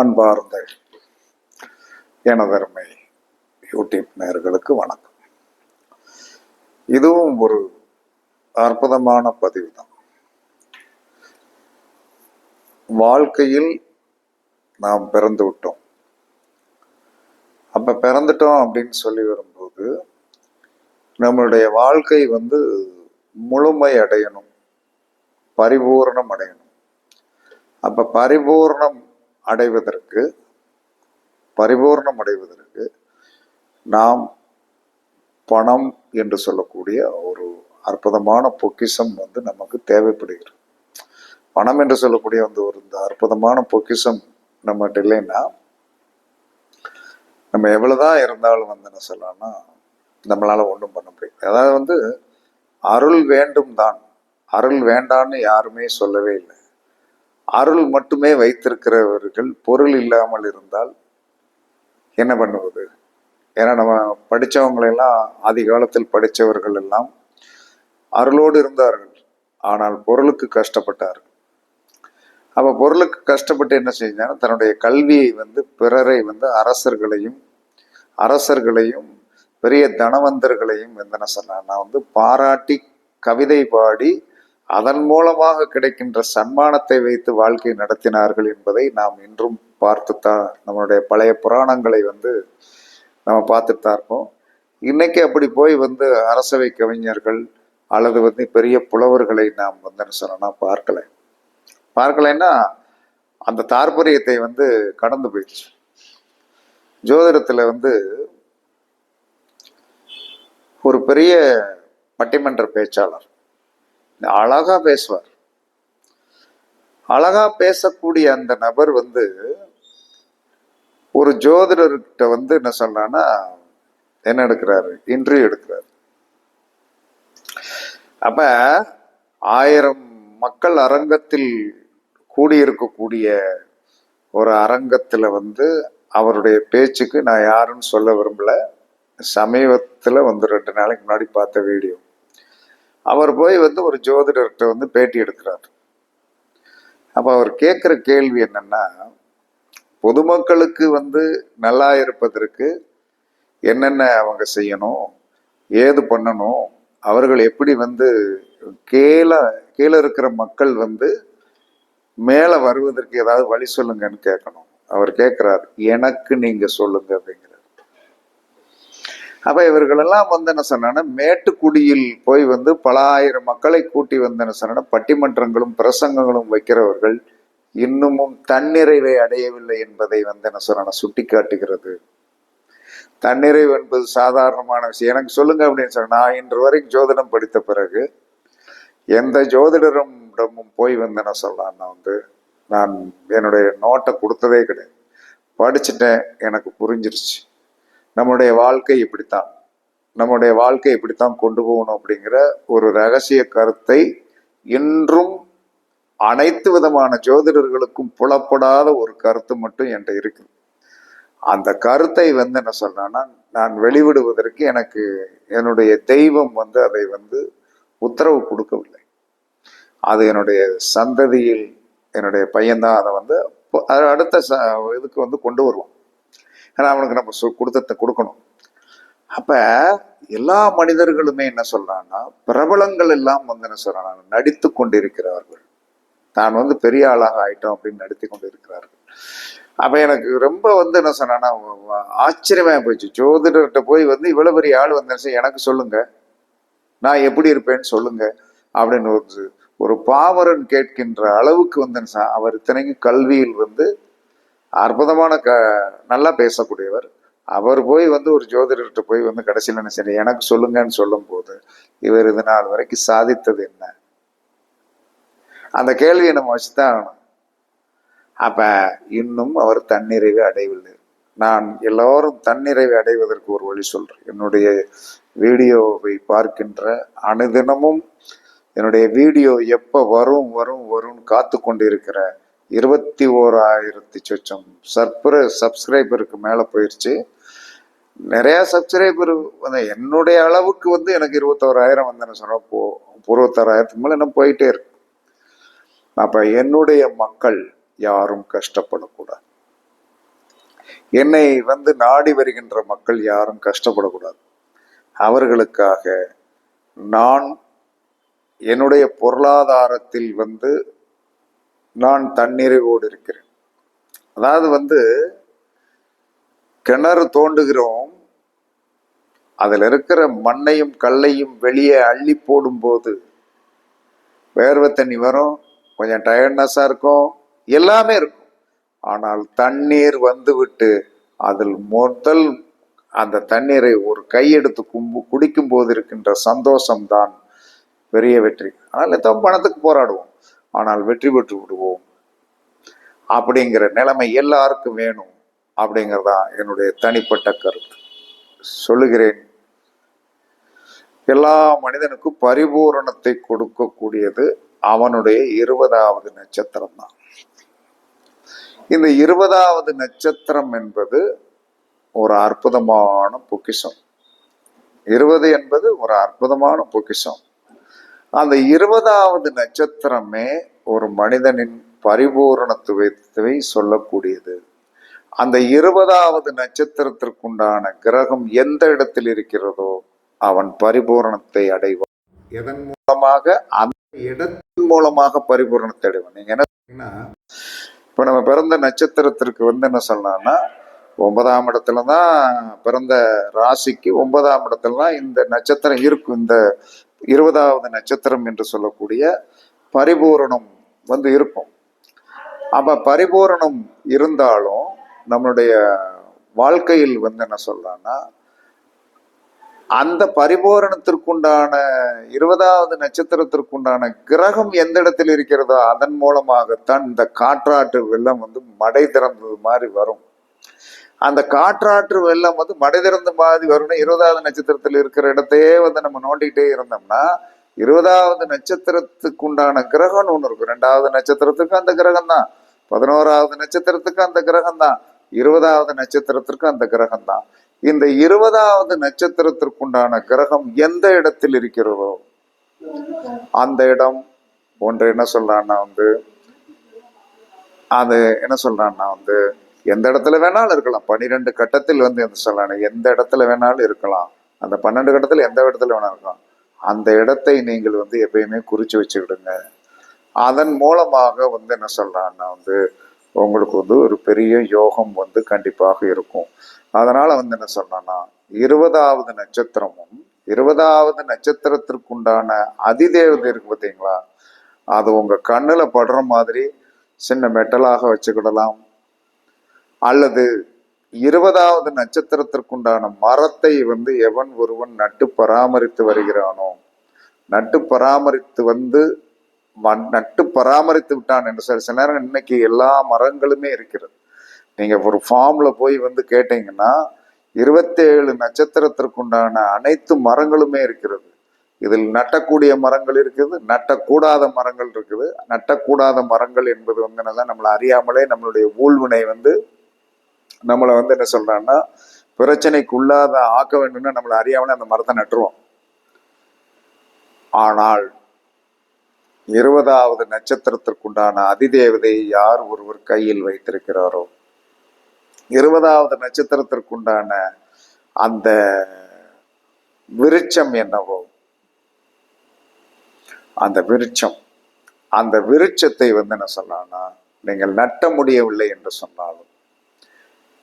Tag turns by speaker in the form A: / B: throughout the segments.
A: அன்பார்ந்த எனதருமை யூடியூப் நேர்களுக்கு வணக்கம். இதுவும் ஒரு அற்புதமான பதிவு தான் வாழ்க்கையில் நாம் பிறந்து விட்டோம். அப்ப பிறந்துட்டோம் அப்படின்னு சொல்லி வரும்போது நம்மளுடைய வாழ்க்கை வந்து முழுமை அடையணும் பரிபூரணம் அடையணும். அப்ப பரிபூர்ணம் அடைவதற்கு பரிபூர்ணம் அடைவதற்கு நாம் பணம் என்று சொல்லக்கூடிய ஒரு அற்புதமான பொக்கிஷம் வந்து நமக்கு தேவைப்படுகிறது. பணம் என்று சொல்லக்கூடிய வந்து ஒரு இந்த அற்புதமான பொக்கிஷம் நம்ம இல்லைன்னா நம்ம எவ்வளவுதான் இருந்தாலும் வந்து என்ன சொல்லலாம்னா நம்மளால ஒன்றும் பண்ண முடியாது. அதாவது வந்து அருள் வேண்டும் தான். அருள் வேண்டான்னு யாருமே சொல்லவே இல்லை. அருள் மட்டுமே வைத்திருக்கிறவர்கள் பொருள் இல்லாமல் இருந்தால் என்ன பண்ணுவது? ஏன்னா நம்ம படித்தவங்களெல்லாம் ஆதி காலத்தில் படித்தவர்கள் எல்லாம் அருளோடு இருந்தார்கள். ஆனால் பொருளுக்கு கஷ்டப்பட்டார்கள். அப்போ பொருளுக்கு கஷ்டப்பட்டு என்ன செஞ்சாங்கன்னா தன்னுடைய கல்வியை வந்து பிறரை வந்து அரசர்களையும் அரசர்களையும் பெரிய தனவந்தர்களையும் வந்து என்ன சொன்னான்னா வந்து பாராட்டி கவிதை பாடி அதன் மூலமாக கிடைக்கின்ற சன்மானத்தை வைத்து வாழ்க்கை நடத்தினார்கள் என்பதை நாம் இன்றும் பார்த்துத்தான் நம்மளுடைய பழைய புராணங்களை வந்து நம்ம பார்த்துட்டு தான் இருப்போம். இன்னைக்கு அப்படி போய் வந்து அரசவை கவிஞர்கள் அல்லது வந்து பெரிய புலவர்களை நாம் வந்து என்ன சொல்லணும்னா பார்க்கல. பார்க்கலைன்னா அந்த தாற்பரியத்தை வந்து கடந்து போயிடுச்சு. ஜோதிடத்தில் வந்து ஒரு பெரிய பட்டிமன்ற பேச்சாளர் அழகா பேசுவார். அழகா பேசக்கூடிய அந்த நபர் வந்து ஒரு ஜோதிடர்கிட்ட வந்து என்ன சொல்றான்னா என்ன எடுக்கிறாரு? இன்டர்வியூ எடுக்கிறாரு. அப்ப ஆயிரம் மக்கள் அரங்கத்தில் கூடியிருக்கக்கூடிய ஒரு அரங்கத்துல வந்து அவருடைய பேச்சுக்கு நான் யாருன்னு சொல்ல விரும்பல. சமீபத்துல வந்து ரெண்டு நாளைக்கு முன்னாடி பார்த்த வீடியோ. அவர் போய் வந்து ஒரு ஜோதிடர்கிட்ட வந்து பேட்டி எடுக்கிறார். அப்போ அவர் கேட்குற கேள்வி என்னென்னா பொதுமக்களுக்கு வந்து நல்லா இருப்பதற்கு என்னென்ன அவங்க செய்யணும் ஏது பண்ணணும் அவர்கள் எப்படி வந்து கீழே கீழே இருக்கிற மக்கள் வந்து மேலே வருவதற்கு ஏதாவது வழி சொல்லுங்கன்னு கேட்கணும். அவர் கேட்குறாரு எனக்கு நீங்கள் சொல்லுங்க அப்படிங்கிற அப்போ இவர்களெல்லாம் வந்து என்ன சொன்னா மேட்டுக்குடியில் போய் வந்து பல ஆயிரம் மக்களை கூட்டி வந்து என்ன சொன்னா பட்டிமன்றங்களும் பிரசங்கங்களும் வைக்கிறவர்கள் இன்னமும் தன்னிறைவை அடையவில்லை என்பதை வந்து என்ன சொன்ன சுட்டி காட்டுகிறது தன்னிறைவு என்பது சாதாரணமான விஷயம். எனக்கு சொல்லுங்க அப்படின்னு சொன்னா நான் இன்று வரைக்கும் ஜோதிடம் படித்த பிறகு எந்த ஜோதிடரும் போய் வந்து என்ன நான் வந்து நான் என்னுடைய நோட்டை கொடுத்ததே கிடையாது. படிச்சுட்டேன் எனக்கு புரிஞ்சிருச்சு. நம்முடைய வாழ்க்கை இப்படித்தான். நம்முடைய வாழ்க்கை இப்படித்தான் கொண்டு போகணும் அப்படிங்கிற ஒரு ரகசிய கருத்தை இன்றும் அனைத்து விதமான ஜோதிடர்களுக்கும் புலப்படாத ஒரு கருத்து மட்டும் என்கிட்ட இருக்குது அந்த கருத்தை வந்து என்ன சொல்றேன்னா நான் வெளிவிடுவதற்கு எனக்கு என்னுடைய தெய்வம் வந்து அதை வந்து உத்தரவு கொடுக்கவில்லை. அது என்னுடைய சந்ததியில் என்னுடைய பையன்தான் அதை வந்து அடுத்த ச இதுக்கு வந்து கொண்டு வருவான். ஏன்னா அவனுக்கு நம்ம சொ கொடுத்த கொடுக்கணும். அப்ப எல்லா மனிதர்களுமே என்ன சொல்றான்னா பிரபலங்கள் எல்லாம் வந்து என்ன சொல்றாங்க நடித்து கொண்டிருக்கிறார்கள் தான் வந்து பெரிய ஆளாக ஆயிட்டோம் அப்படின்னு நடித்து கொண்டு இருக்கிறார்கள் அப்ப எனக்கு ரொம்ப வந்து என்ன சொன்னான்னா ஆச்சரியமா போச்சு ஜோதிடர்கிட்ட போய் வந்து இவ்வளவு பெரிய ஆள் வந்து எனக்கு சொல்லுங்க. நான் எப்படி இருப்பேன்னு சொல்லுங்க. அப்படின்னு ஒரு ஒரு பாமரன் கேட்கின்ற அளவுக்கு வந்து சொன்னா, அவர் இத்தனைக்கும் கல்வியில் வந்து அற்புதமான க நல்லா பேசக்கூடியவர். அவர் போய் வந்து ஒரு ஜோதிடர்கிட்ட போய் வந்து கடைசியில் என்ன சரி எனக்கு சொல்லுங்கன்னு சொல்லும் போது இவர் இது நாள் வரைக்கும் சாதித்தது என்ன? அந்த கேள்வியை நம்ம வச்சுதான் ஆகணும். அப்ப இன்னும் அவர் தன்னிறைவு அடையவில்லை. நான் எல்லோரும் தன்னிறைவை அடைவதற்கு ஒரு வழி சொல்றேன். என்னுடைய வீடியோவை பார்க்கின்ற அனுதினமும் என்னுடைய வீடியோ எப்போ வரும் வரும் வரும்னு காத்து கொண்டிருக்கிற இருபத்தி ஓராயிரத்தி சொச்சம். சர்ப்ர சப்ஸ்கிரைபருக்கு மேலே போயிடுச்சு நிறையா சப்ஸ்கிரைபர் வந்து என்னுடைய அளவுக்கு வந்து எனக்கு இருபத்தோராயிரம் வந்து சொன்னால் போ இருபத்தோராயிரத்துக்கு மேலே இன்னும் போயிட்டே இருக்கு. அப்போ என்னுடைய மக்கள் யாரும் கஷ்டப்படக்கூடாது. என்னை வந்து நாடி வருகின்ற மக்கள் யாரும் கஷ்டப்படக்கூடாது. அவர்களுக்காக நான் என்னுடைய பொருளாதாரத்தில் வந்து நான் தன்னிறைவோடு இருக்கிறேன். அதாவது வந்து கிணறு தோண்டுகிறோம் அதில் இருக்கிற மண்ணையும் கல்லையும் வெளியே அள்ளி போடும்போது வேர்வை தண்ணி வரும் கொஞ்சம் டயர்ட்னஸாக இருக்கும் எல்லாமே இருக்கும். ஆனால் தண்ணீர் வந்துவிட்டு அதில் முதல் அந்த தண்ணீரை ஒரு கையெடுத்து கும்பு குடிக்கும் போது இருக்கின்ற சந்தோஷம்தான் பெரிய வெற்றி. ஆனால் எத்தனை பணத்துக்கு போராடுவோம். ஆனால் வெற்றி பெற்று விடுவோம். அப்படிங்கிற நிலைமை எல்லாருக்கும் வேணும் அப்படிங்கிறதான் என்னுடைய தனிப்பட்ட கருத்து. சொல்லுகிறேன். எல்லா மனிதனுக்கும் பரிபூரணத்தை கொடுக்கக்கூடியது அவனுடைய இருபதாவது நட்சத்திரம் தான் இந்த இருபதாவது நட்சத்திரம் என்பது ஒரு அற்புதமான பொக்கிஷம். இருபது என்பது ஒரு அற்புதமான பொக்கிஷம். அந்த இருபதாவது நட்சத்திரமே ஒரு மனிதனின் பரிபூரணத்துவத்தை சொல்லக்கூடியது. அந்த இருபதாவது நட்சத்திரத்திற்குண்டான கிரகம் எந்த இடத்தில் இருக்கிறதோ அவன் பரிபூரணத்தை அடைவான். எதன் மூலமாக? அந்த இடத்தின் மூலமாக பரிபூரணத்தை அடைவான். நீங்க என்ன இப்ப நம்ம பிறந்த நட்சத்திரத்திற்கு வந்து என்ன சொல்லலாம்னா ஒன்பதாம் இடத்துல தான் பிறந்த ராசிக்கு ஒன்பதாம் இடத்துல தான் இந்த நட்சத்திரம் இருக்கும். இந்த இருபதாவது நட்சத்திரம் என்று சொல்லக்கூடிய பரிபூரணம் வந்து இருக்கும். அப்போ பரிபூரணம் இருந்தாலும் நம்மளுடைய வாழ்க்கையில் வந்து என்ன சொல்கிறான்னா அந்த பரிபூரணத்திற்குண்டான இருபதாவது நட்சத்திரத்திற்குண்டான கிரகம் எந்த இடத்தில் இருக்கிறதோ அதன் மூலமாகத்தான் இந்த காற்றாற்று வெள்ளம் வந்து மடை திறந்தது மாதிரி வரும். அந்த காற்றாற்று வெள்ளம் வந்து மடைதிறந்து மாதிரி வரும்னா இருபதாவது நட்சத்திரத்தில் இருக்கிற இடத்தையே வந்து நம்ம நோண்டிக்கிட்டே இருந்தோம்னா இருபதாவது நட்சத்திரத்துக்கு உண்டான கிரகம்னு ஒன்று இருக்கும். ரெண்டாவது நட்சத்திரத்துக்கு அந்த கிரகம் தான் பதினோராவது நட்சத்திரத்துக்கு அந்த கிரகம் தான் இருபதாவது நட்சத்திரத்திற்கு அந்த கிரகம் தான் இந்த இருபதாவது நட்சத்திரத்திற்குண்டான கிரகம் எந்த இடத்தில் இருக்கிறதோ அந்த இடம் ஒன்று என்ன சொல்றான்னா வந்து அது என்ன சொல்றான்னா வந்து எந்த இடத்துல வேணாலும் இருக்கலாம். பன்னிரெண்டு கட்டத்தில் வந்து எந்த சொல்லணும் எந்த இடத்துல வேணாலும் இருக்கலாம். அந்த பன்னெண்டு கட்டத்தில் எந்த இடத்துல வேணாலும் இருக்கலாம். அந்த இடத்தை நீங்கள் வந்து எப்பயுமே குறித்து வச்சுக்கிடுங்க. அதன் மூலமாக வந்து என்ன சொல்கிறான்னா வந்து உங்களுக்கு வந்து ஒரு பெரிய யோகம் வந்து கண்டிப்பாக இருக்கும். அதனால் வந்து என்ன சொல்றேன்னா இருபதாவது நட்சத்திரமும் இருபதாவது நட்சத்திரத்திற்குண்டான அதிதேவதை இருக்கு பார்த்தீங்களா? அது உங்கள் கண்ணில் படுற மாதிரி சின்ன மெட்டலாக வச்சுக்கிடலாம். அல்லது இருபதாவது நட்சத்திரத்திற்குண்டான மரத்தை வந்து எவன் ஒருவன் நட்டு பராமரித்து வருகிறானோ நட்டு பராமரித்து வந்து நட்டு பராமரித்து விட்டான் என்று சார் சில நேரம் இன்னைக்கு எல்லா மரங்களுமே இருக்கிறது. நீங்க ஒரு ஃபார்ம்ல போய் வந்து கேட்டீங்கன்னா இருபத்தேழு நட்சத்திரத்திற்குண்டான அனைத்து மரங்களுமே இருக்கிறது. இதில் நட்டக்கூடிய மரங்கள் இருக்குது நட்டக்கூடாத மரங்கள் இருக்குது. நட்டக்கூடாத மரங்கள் என்பது வந்து என்னதான் நம்மளை அறியாமலே நம்மளுடைய ஊழ்வினை வந்து நம்மளை வந்து என்ன சொல்றான்னா பிரச்சனைக்கு உள்ளாத ஆக்க வேண்டும்னா நம்மளை அறியாமலே அந்த மரத்தை நட்டுருவோம். ஆனால் இருபதாவது நட்சத்திரத்திற்குண்டான அதிதேவதை யார் ஒருவர் கையில் வைத்திருக்கிறாரோ? இருபதாவது நட்சத்திரத்திற்குண்டான அந்த விருட்சம் என்னவோ? அந்த விருட்சம். அந்த விருட்சத்தை வந்து என்ன சொல்லலாம்னா நீங்கள் நட்ட முடியவில்லை என்று சொன்னாலும்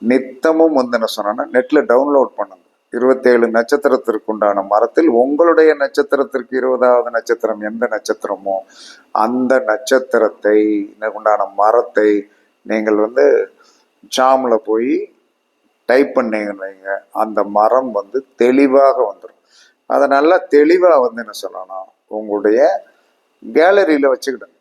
A: நித்தமும் வந்து என்ன சொன்னா நெட்ல டவுன்லோட் பண்ணுங்க. இருபத்தேழு நட்சத்திரத்திற்கு உண்டான மரத்தில் உங்களுடைய நட்சத்திரத்திற்கு இருபதாவது நட்சத்திரம் எந்த நட்சத்திரமோ அந்த நட்சத்திரத்தை உண்டான மரத்தை நீங்கள் வந்து ஜாமில் போய் டைப் பண்ணீங்க அந்த மரம் வந்து தெளிவாக வந்துடும் அதை நல்லா தெளிவாக வந்து என்ன சொல்லணும் உங்களுடைய கேலரியில் வச்சுக்கிடுங்க.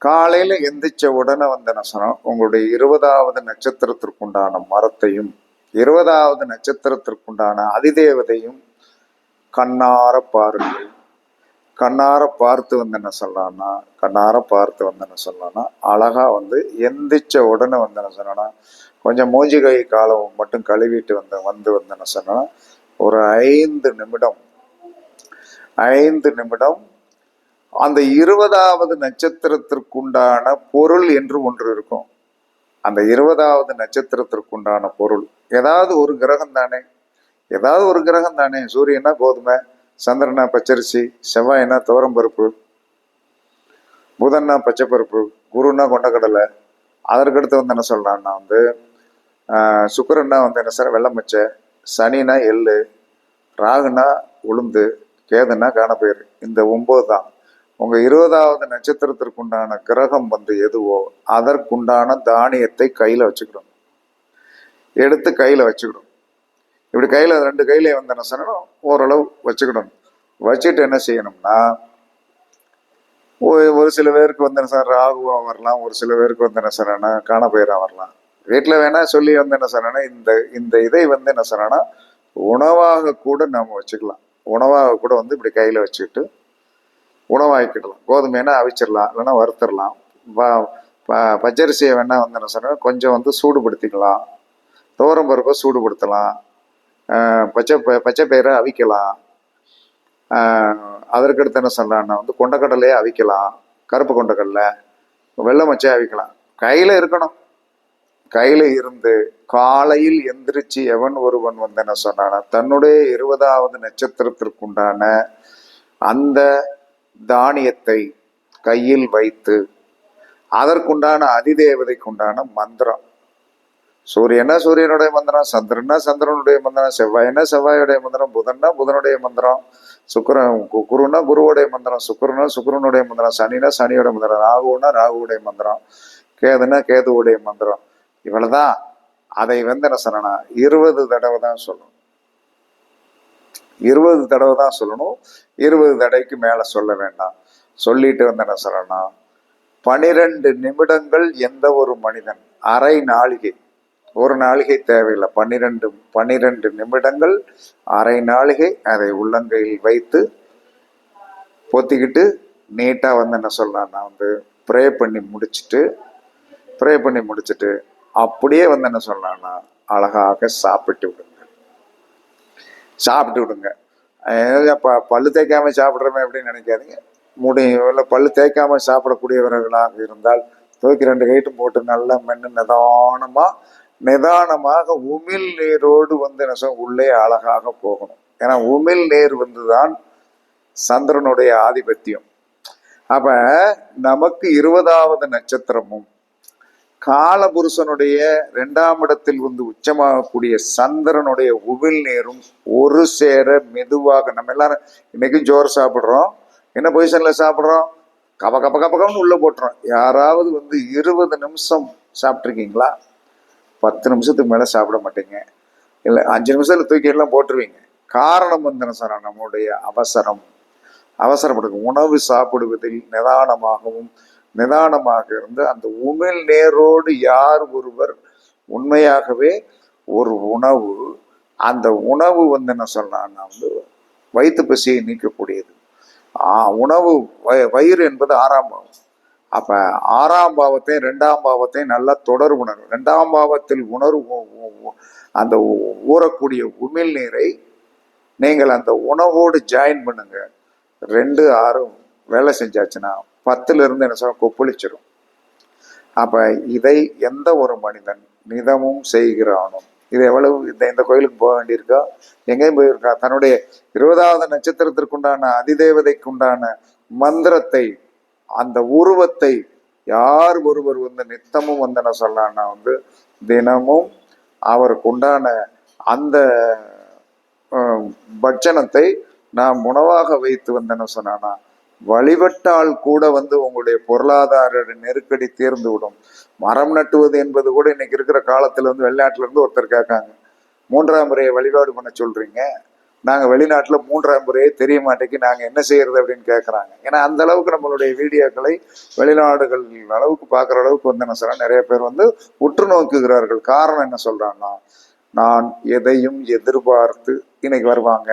A: காலையில் எந்திரிச்ச உடனே வந்த நசனம் உங்களுடைய இருபதாவது நட்சத்திரத்திற்குண்டான மரத்தையும் இருபதாவது நட்சத்திரத்திற்குண்டான அதிதேவதையும் கண்ணார பாருங்கள் கண்ணார பார்த்து வந்து என்ன சொல்லலாம்னா கண்ணார பார்த்து வந்து என்ன சொல்லலாம்னா அழகாக வந்து எந்திரிச்ச உடனே வந்து என்ன சொன்னா கொஞ்சம் மூஞ்சி கை காலம் மட்டும் கழுவிட்டு வந்து வந்து வந்து என்ன ஒரு ஐந்து நிமிடம் ஐந்து நிமிடம் அந்த இருபதாவது நட்சத்திரத்திற்குண்டான பொருள் என்று ஒன்று இருக்கும். அந்த இருபதாவது நட்சத்திரத்திற்குண்டான பொருள். ஏதாவது ஒரு கிரகம் தானே. ஏதாவது ஒரு கிரகம் தானே. சூரியனா கோதுமை சந்திரனா பச்சரிசி? செவ்வாய்னா துவரம்பருப்பு புதன்னா பச்சைப்பருப்பு? குருன்னா கொண்டக்கடலை? அதற்கடுத்து வந்து என்ன சொல்கிறான்னா வந்து சுக்கரன்னா வந்து என்ன சார் வெள்ளமச்சை சனினா எள்ளு? ராகுனா உளுந்து? கேதுன்னா காணப்பயிர்? இந்த ஒம்பது தான் உங்க இருபதாவது நட்சத்திரத்திற்குண்டான கிரகம் வந்து எதுவோ அதற்குண்டான தானியத்தை கையில வச்சுக்கணும் எடுத்து கையில வச்சுக்கணும் இப்படி கையில ரெண்டு கையில வந்து என்ன செய்யணும் ஓரளவு வச்சுக்கணும் வச்சுட்டு என்ன செய்யணும்னா ஒரு ஒரு சில பேருக்கு வந்து என்ன சார் ராகுவா வரலாம். ஒரு சில பேருக்கு வந்து என்ன சார்னா காணப்பயிரா வரலாம். வீட்டில் வேணா சொல்லி வந்து என்ன சொன்னா இந்த இந்த இதை வந்து என்ன சொன்னா உணவாக கூட நம்ம வச்சுக்கலாம். உணவாக கூட வந்து இப்படி கையில் வச்சுக்கிட்டு உணவாக்கிடலாம். கோதுமைனா அவிச்சிடலாம் இல்லைன்னா வறுத்துடலாம். ப- ப- பச்சரிசியை வந்து என்ன சொன்னா கொஞ்சம் வந்து சூடுபடுத்திக்கலாம். துவரம் பருப்பை சூடுபடுத்தலாம். பச்சை ப- பச்சை பயிரை அவிக்கலாம். அதற்கடுத்து என்ன சொல்லலாம்னா வந்து கொண்டக்கடலையே அவிக்கலாம். கருப்பு கொண்டக்கடலை வெள்ளை மச்சையை அவிக்கலாம். கையில் இருக்கணும். கையில் இருந்து காலையில் எந்திரிச்சு எவன் ஒருவன் வந்து என்ன சொன்னானா தன்னுடைய இருபதாவது நட்சத்திரத்திற்குண்டான அந்த தானியத்தை கையில் வைத்து அதற்குண்டான அதிதேவதைக்குண்டான மந்திரம். சூரியனா சூரியனுடைய மந்திரம்? சந்திரனா சந்திரனுடைய மந்திரம்? செவ்வாய்னா செவ்வாயுடைய மந்திரம்? புதன்னா புதனுடைய மந்திரம்? சுக்கரன் குருன்னா குருவுடைய மந்திரம்? சுக்கிரனா சுக்கரனுடைய மந்திரம்? சனினா சனியோட மந்திரம்? ராகுனா ராகுவுடைய மந்திரம்? கேதுனா கேதுவுடைய மந்திரம்? இவ்வளவுதான். அதை வந்து என்ன சொன்னா இருபது தடவை தான் சொல்லணும். இருபது தடவை தான் சொல்லணும். இருபது தடவைக்கு மேல சொல்ல வேண்டாம். சொல்லிட்டு வந்து என்ன சொல்லணும் பனிரெண்டு நிமிடங்கள் எந்த ஒரு மனிதன் அரை நாளிகை. ஒரு நாளிகை தேவையில்லை. பன்னிரெண்டு பன்னிரெண்டு நிமிடங்கள் அரை நாளிகை அதை உள்ளங்கையில் வைத்து பொத்திக்கிட்டு நீட்டாக வந்து என்ன சொல்லலாம் நான் வந்து ப்ரே பண்ணி முடிச்சுட்டு ப்ரே பண்ணி முடிச்சுட்டு அப்படியே வந்து என்ன சொல்லலாம்னா அழகாக சாப்பிட்டு விடுங்க. சாப்பிட்டு விடுங்க. ப பல்லு தேய்க்காம சாப்பிட்றமே அப்படின்னு நினைக்காதீங்க. முடியும் இல்லை பல்லு தேய்க்காம சாப்பிடக்கூடியவர்களாக இருந்தால் தூக்கி ரெண்டு கைட்டும் போட்டு நல்லா மென்று நிதானமாக நிதானமாக உமிழ் நீரோடு வந்து என்ன சொல்ல உள்ளே அழகாக போகணும். ஏன்னா உமிழ் நீர் வந்து தான் சந்திரனுடைய ஆதிபத்தியம். அப்போ நமக்கு இருபதாவது நட்சத்திரமும் காலபுருஷனுடைய இரண்டாம் இடத்தில் வந்து உச்சமாகக்கூடிய சந்திரனுடைய உவில் நேரும் ஒரு சேர மெதுவாக நம்ம எல்லாரும் இன்னைக்கும் ஜோர் சாப்பிட்றோம். என்ன பொசிஷனில் சாப்பிட்றோம்? கப கப கப உள்ளே உள்ள போட்டுறோம். யாராவது வந்து இருபது நிமிஷம் சாப்பிட்ருக்கீங்களா பத்து நிமிஷத்துக்கு மேலே சாப்பிட மாட்டீங்க. இல்லை அஞ்சு நிமிஷத்தில் தூக்கி எல்லாம் போட்டுருவீங்க. காரணம் வந்து என்ன நம்முடைய அவசரம். அவசரப்படுங்க. உணவு சாப்பிடுவதில் நிதானமாகவும் நிதானமாக இருந்து அந்த உமிழ் நேரோடு யார் ஒருவர் உண்மையாகவே ஒரு உணவு அந்த உணவு வந்து என்ன சொல்லலாம்னா வந்து வயிற்று பசியை நீக்கக்கூடியது. ஆ, உணவு வ- வயிறு என்பது ஆறாம் பாவம். அப்போ ஆறாம் பாவத்தையும் ரெண்டாம் பாவத்தையும் நல்லா தொடர் உணர்வு. ரெண்டாம் பாவத்தில் உணர்வு அந்த ஊறக்கூடிய உமிழ் நீரை நீங்கள் அந்த உணவோடு ஜாயின் பண்ணுங்க. ரெண்டு ஆறும் வேலை செஞ்சாச்சுன்னா பத்துல இருந்து என்ன சொல்ல கொப்பளிச்சிடும் அப்ப இதை எந்த ஒரு மனிதன் நிதமும் செய்கிறானோ இது எவ்வளவு இந்த இந்த கோயிலுக்கு போக வேண்டியிருக்கா? எங்கேயும் போயிருக்கா? தன்னுடைய இருபதாவது நட்சத்திரத்திற்குண்டான அதிதேவதைக்குண்டான மந்திரத்தை அந்த உருவத்தை யார் ஒருவர் வந்து நித்தமும் வந்து என்ன சொல்லலாம்னா வந்து தினமும் அவருக்கு உண்டான அந்த பட்சணத்தை நாம் உணவாக வைத்து வந்து என்ன சொன்னானா வழிபட்டால் கூட வந்து உங்களுடைய பொருளாதார நெருக்கடி தீர்ந்து விடும் மரம் நட்டுவது என்பது கூட இன்னைக்கு இருக்கிற காலத்துல வந்து வெளிநாட்டுல இருந்து ஒருத்தர் கேட்காங்க. மூன்றாம் முறையை வழிபாடு பண்ண சொல்றீங்க. நாங்க வெளிநாட்டுல மூன்றாம் முறையே தெரிய மாட்டேங்கி நாங்க என்ன செய்யறது அப்படின்னு கேட்கறாங்க ஏன்னா அந்த அளவுக்கு நம்மளுடைய வீடியோக்களை வெளிநாடுகள் அளவுக்கு பார்க்குற அளவுக்கு வந்து என்ன சொல்றேன் நிறைய பேர் வந்து உற்று நோக்குகிறார்கள். காரணம் என்ன சொல்றாங்கன்னா நான் எதையும் எதிர்பார்த்து இன்னைக்கு வருவாங்க.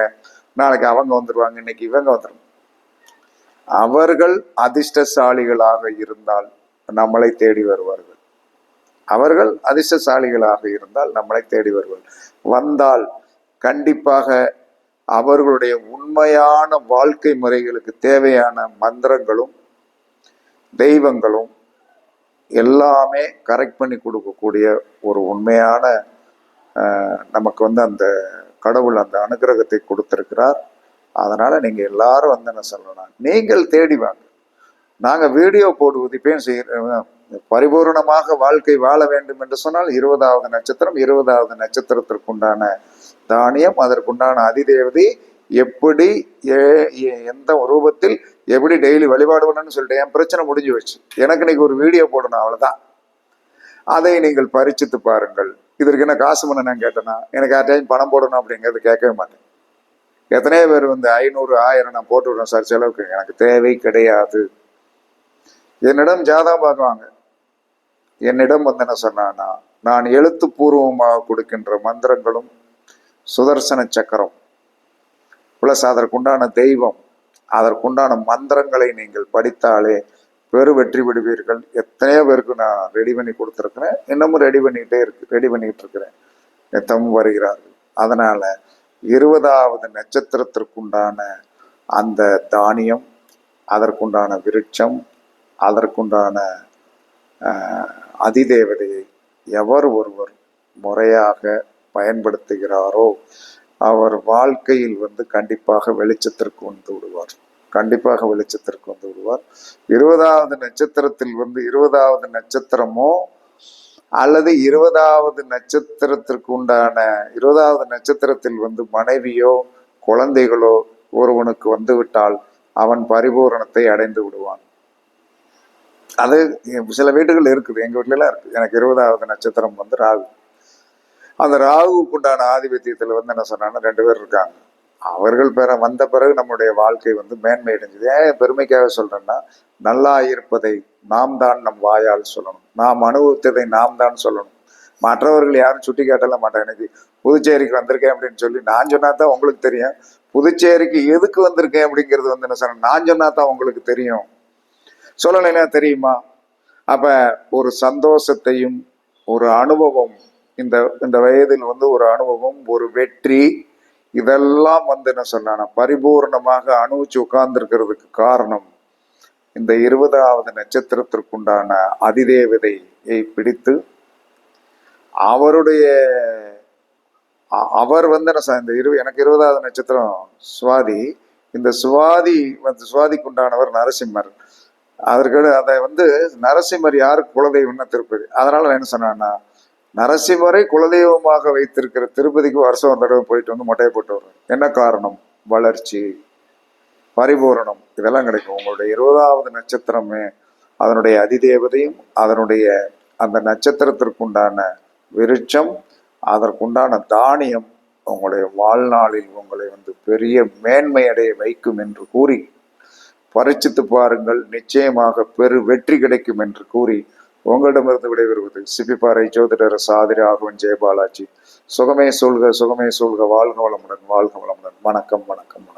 A: நாளைக்கு அவங்க வந்துருவாங்க இன்னைக்கு இவங்க வந்துருவாங்க. அவர்கள் அதிர்ஷ்டசாலிகளாக இருந்தால் நம்மளை தேடி வருவார்கள். அவர்கள் அதிர்ஷ்டசாலிகளாக இருந்தால் நம்மளை தேடி வருவார்கள். வந்தால் கண்டிப்பாக அவர்களுடைய உண்மையான வாழ்க்கை முறைகளுக்கு தேவையான மந்திரங்களும் தெய்வங்களும் எல்லாமே கரெக்ட் பண்ணி கொடுக்கக்கூடிய ஒரு உண்மையான நமக்கு வந்து அந்த கடவுள் அந்த அனுகிரகத்தை கொடுத்திருக்கிறார். அதனால நீங்க எல்லாரும் வந்து என்ன சொல்லணும் நீங்கள் தேடி வாங்க. நாங்க வீடியோ போடுவது இப்பயும் செய்ய பரிபூரணமாக வாழ்க்கை வாழ வேண்டும் என்று சொன்னால் இருபதாவது நட்சத்திரம் இருபதாவது நட்சத்திரத்திற்குண்டான தானியம் அதற்குண்டான அதிதேவதை எப்படி ஏ- எந்த ரூபத்தில் எப்படி டெய்லி வழிபாடு பண்ணணும்னு சொல்லிட்டு என் பிரச்சனை முடிஞ்சு வச்சு எனக்கு இன்னைக்கு ஒரு வீடியோ போடணும் அவ்வளோதான் அதை நீங்கள் பரிச்சித்து பாருங்கள். இதற்கு என்ன காசு பண்ண நான் கேட்டேன்னா எனக்கு யார்ட்டையும் பணம் போடணும் அப்படிங்கிறது கேட்கவே மாட்டேன். எத்தனையோ பேர் வந்து ஐநூறு ஆயிரம் நான் போட்டு விடுறேன் சார் செலவுக்கு. எனக்கு தேவை கிடையாது. என்னிடம் ஜாதகம் பார்க்குவாங்க என்னிடம் வந்து என்ன சொன்னான்னா நான் எழுத்துப்பூர்வமாக கொடுக்கின்ற மந்திரங்களும் சுதர்சன சக்கரம் பிளஸ் அதற்குண்டான தெய்வம் அதற்குண்டான மந்திரங்களை நீங்கள் படித்தாலே பெரு வெற்றி விடுவீர்கள் எத்தனையோ பேருக்கு நான் ரெடி பண்ணி கொடுத்துருக்குறேன். இன்னமும் ரெடி பண்ணிக்கிட்டே இருக்கு ரெடி பண்ணிக்கிட்டு இருக்கிறேன். நித்தமும் வருகிறார்கள். அதனால் இருபதாவது நட்சத்திரத்திற்குண்டான அந்த தானியம் அதற்குண்டான விருட்சம் அதற்குண்டான அதிதேவதையை எவர் ஒருவர் முறையாக பயன்படுத்துகிறாரோ அவர் வாழ்க்கையில் வந்து கண்டிப்பாக வெளிச்சத்திற்கு வந்து விடுவார். கண்டிப்பாக வெளிச்சத்திற்கு வந்து விடுவார். இருபதாவது நட்சத்திரத்தில் வந்து இருபதாவது நட்சத்திரமோ அல்லது இருபதாவது நட்சத்திரத்திற்கு உண்டான இருபதாவது நட்சத்திரத்தில் வந்து மனைவியோ குழந்தைகளோ ஒருவனுக்கு வந்துவிட்டால் அவன் பரிபூரணத்தை அடைந்து விடுவான். அது சில வீடுகள் இருக்குது. எங்கள் வீட்டிலலாம் இருக்குது எனக்கு இருபதாவது நட்சத்திரம் வந்து ராகு. அந்த ராகுவுக்கு உண்டான ஆதிபத்தியத்தில் வந்து என்ன சொன்னாங்கன்னா ரெண்டு பேர் இருக்காங்க. அவர்கள் பெற வந்த பிறகு நம்முடைய வாழ்க்கை வந்து மேன்மை அடைஞ்சது. ஏன் பெருமைக்காக சொல்றேன்னா நல்லா இருப்பதை நாம் தான் நம் வாயால் சொல்லணும். நாம் அனுபவித்ததை நாம் தான் சொல்லணும். மற்றவர்கள் யாரும் சுட்டி காட்டல மாட்டாங்க. இன்னைக்கு புதுச்சேரிக்கு வந்திருக்கேன் அப்படின்னு சொல்லி நான் சொன்னா தான் உங்களுக்கு தெரியும். புதுச்சேரிக்கு எதுக்கு வந்திருக்கேன் அப்படிங்கிறது வந்து என்ன சொன்ன நான் சொன்னா தான் உங்களுக்கு தெரியும். சொல்லலைன்னா தெரியுமா? அப்ப ஒரு சந்தோஷத்தையும் ஒரு அனுபவம் இந்த இந்த வயதில் வந்து ஒரு அனுபவம் ஒரு வெற்றி இதெல்லாம் வந்து என்ன சொன்னா பரிபூர்ணமாக அனுபவிச்சு உட்கார்ந்துருக்கிறதுக்கு காரணம். இந்த இருபதாவது நட்சத்திரத்திற்குண்டான அதிதேவதையை பிடித்து அவருடைய அவர் வந்து என்ன இந்த இரு எனக்கு இருபதாவது நட்சத்திரம் சுவாதி இந்த சுவாதி வந்து சுவாதிக்கு உண்டானவர் நரசிம்மர். அதற்கு அதை வந்து நரசிம்மர் யாருக்கு குலதெய்வம்னா திருப்பதி அதனால நான் என்ன சொன்னேன்னா நரசிம்மரை குலதெய்வமாக வைத்திருக்கிற திருப்பதிக்கு வருஷம் ஒரு தடவை போயிட்டு வந்து மொட்டையை போட்டு வருவேன் என்ன காரணம்? வளர்ச்சி. பரிபூரணம். இதெல்லாம் கிடைக்கும். உங்களுடைய இருபதாவது நட்சத்திரமே அதனுடைய அதிதேவதையும் அதனுடைய அந்த நட்சத்திரத்திற்குண்டான விருட்சம் அதற்குண்டான தானியம் உங்களுடைய வாழ்நாளில் உங்களை வந்து பெரிய மேன்மை அடைய வைக்கும் என்று கூறி பரிச்சித்து பாருங்கள். நிச்சயமாக பெரு வெற்றி கிடைக்கும் என்று கூறி உங்களிடமிருந்து விடைபெறுவது சிப்பிப்பாறை ஜோதிடர் சாதிரி ஆகவன் ஜெயபாலாஜி. சுகமே சொல்க சுகமே சொல்க வாழ்க வளமுடன் வாழ்க வளமுடன். வணக்கம் வணக்கம் வணக்கம்.